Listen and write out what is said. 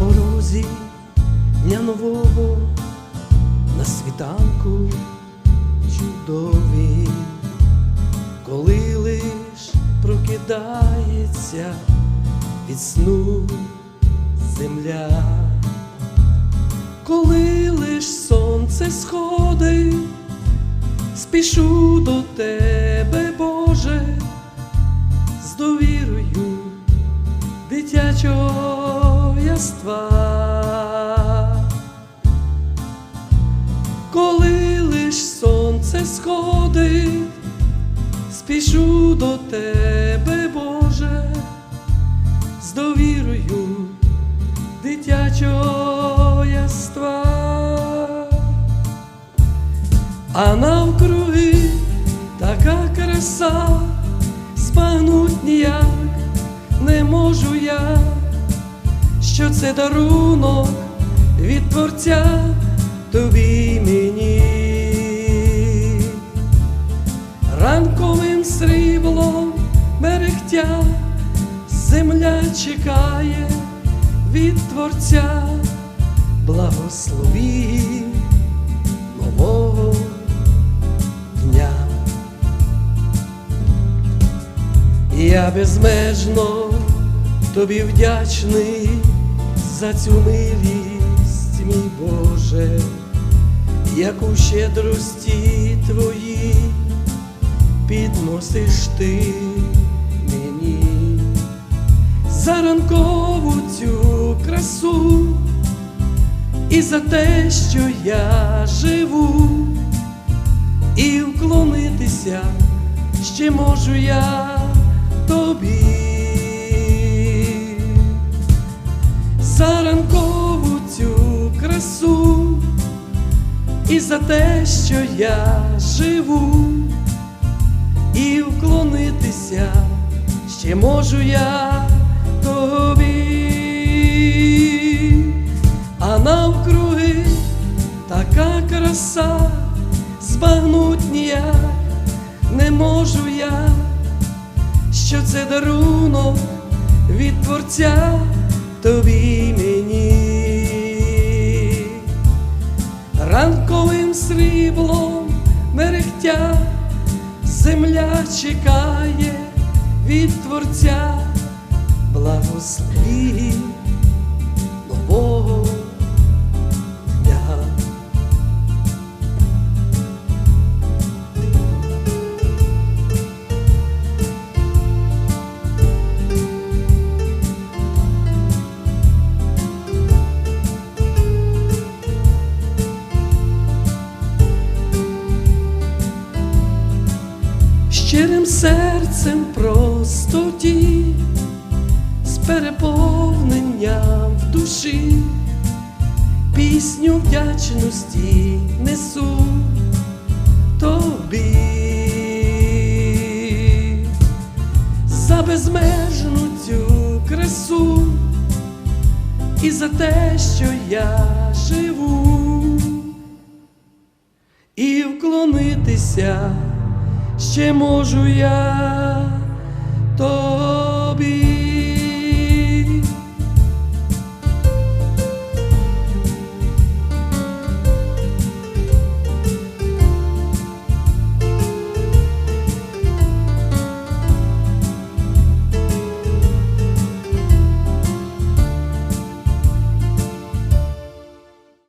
порозі дня нового, на світанку чудові, коли лиш прокидається від сну земля, коли лиш сонце сходить, спішу до тебе, Боже, з довірою дитячого яства. Коли лиш сонце сходить, спішу до тебе, Боже, з довірою дитячого яства, а навкруги така краса, збагнуть ніяк не можу я, що це дарунок від Творця тобі мені. Ранковим сріблом мерехтя земля чекає від Творця благослови нового дня. Я безмежно тобі вдячний за цю милість, мій Боже, яку щедрості твої підносиш ти мені за ранкову цю красу і за те, що я живу, і вклонитися ще можу я тобі. За те, що я живу, і вклонитися ще можу я тобі, а навкруги така краса, збагнуть ніяк не можу я, що це дарунок від Творця тобі й Ранковим сріблом мерехтя земля чекає від Творця. Благослови серцем простоті, з переповненням в душі, пісню вдячності несу тобі. За безмежну цю красу і за те, що я живу. І вклонитися ще можу я тобі.